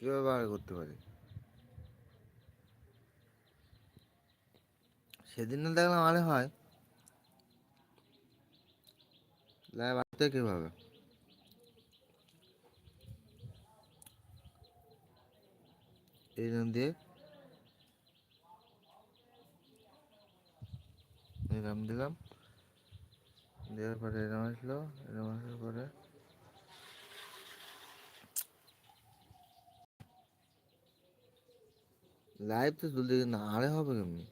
কীভাবে আড়ে করতে পারি? সেদিন না দেখলাম আরে হয় আসতে কীভাবে? এইরকম দিয়ে। এরকম দিলাম। দেওয়ার পরে এরকম আসলো, এরকম আসার পরে লাইভ তো তুলতে না, আরে হবে কেমনি?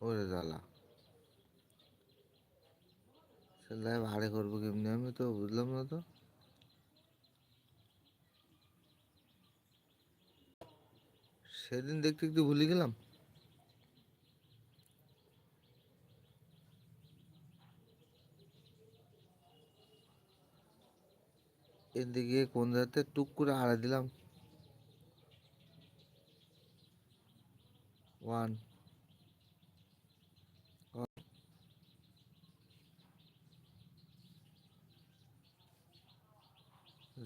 ওরে জ্বালা। সে লাইভ আরে করব কেমনি? আমি তো বুঝলাম না তো। সেদিন দেখতে একটু ভুলে গেলাম? এদিকে কোন জায়গাতে টুক করে আড়ে দিলাম। ওয়ান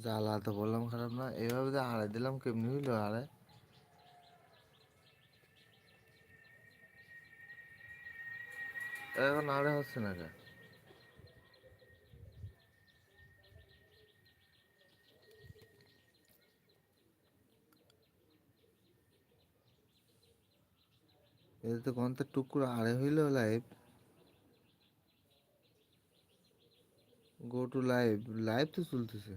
জ্বালা তো বললাম খারাপ না এইভাবে যে আড়াই দিলাম কেমনি হইল আড়াই এখন আড়াই হচ্ছে না এতে তো ঘণ্টা টুক করে আড়াই হইল live go to live live তো চলতেছে।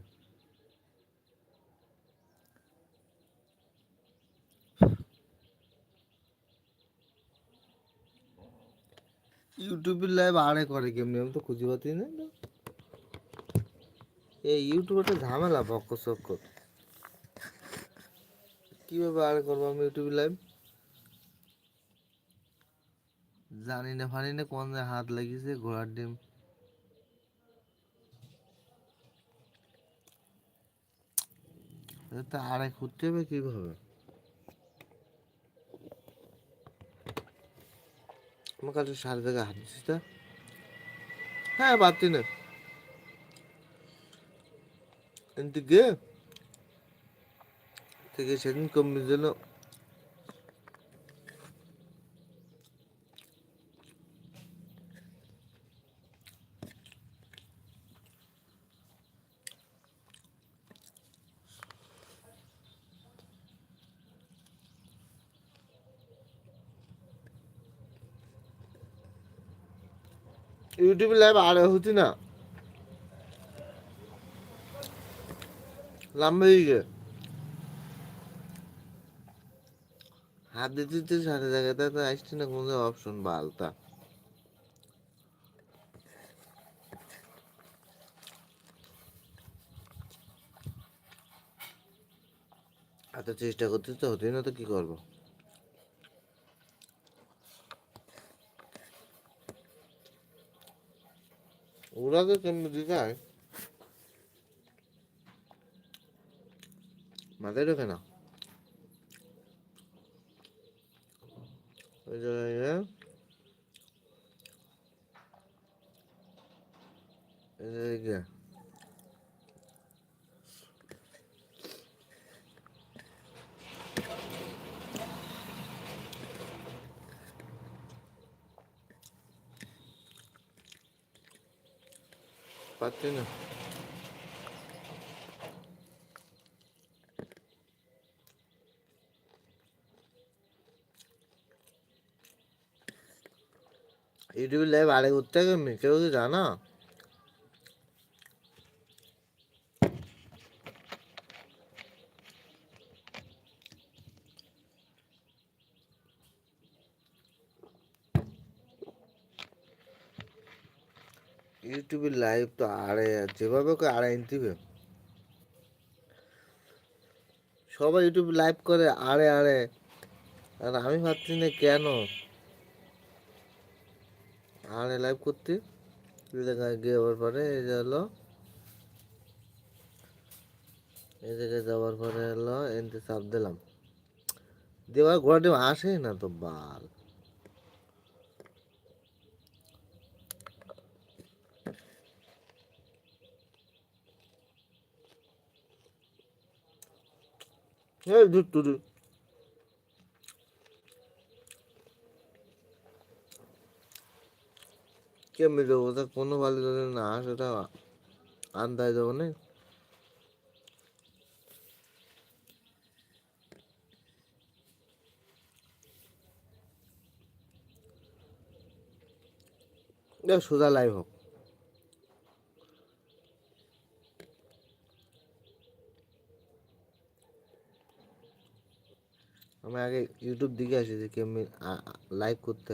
ইউটিউবের লাইভ আড়ে করে কেমনি? আমি তো খুঁজে পাচ্ছি না। এই ইউটিউবে ঝামেলা বক্ক চক্ক কীভাবে আড়ে করব আমি ইউটিউবে লাইভ জানি না ফানি না কোন হাত লাগিয়েছে, ঘোড়ার ডিম। তো আড়াই খুঁজতে হবে কীভাবে? আমার কাছে সার জায়গায় হাত দিচ্ছিস তা? হ্যাঁ পারছি না। এদিকে? থেকে সেদিন কমে যেন ইউটিউবে লাইভ আর হচ্ছে না। লম্বা গে হাত দিতে দিতে সাথে জায়গাতে তো আসছে না, কোনো অপশন বালতা এত চেষ্টা করতে তো হতেই না তো কি করব? তো কেমন দিদায়। মাথায় ঢোকে না। ওই জায়গায় এই জায়গায় পাচ্ছি না ইউটিউবে লাইভ আড়ে উঠতে কেমনি কেউ কি জানা ইউটিউবে লাইভ তো আড়ে যেভাবে ওকে আড়ে দিবে। সবাই ইউটিউব লাইভ করে আড়ে আড়ে আর আমি ভাবছি না কেন? আড়ে লাইভ করতে? গিয়ে যাওয়ার পরে এই যে হলো। এই জায়গায় যাওয়ার পরে হলো, এনতে চাপ দিলাম। দেওয়ার ঘোড়াটি আসেই না তো, বাল। এই ধুর টুরু কেমনি দেবো তা কোনো ভালো যদি না, সেটা আন্দাজ দেবো না। সোজা লাইভ হোক। আমি আগে ইউটিউব দিকে আসি যে কেমনি লাইভ করতে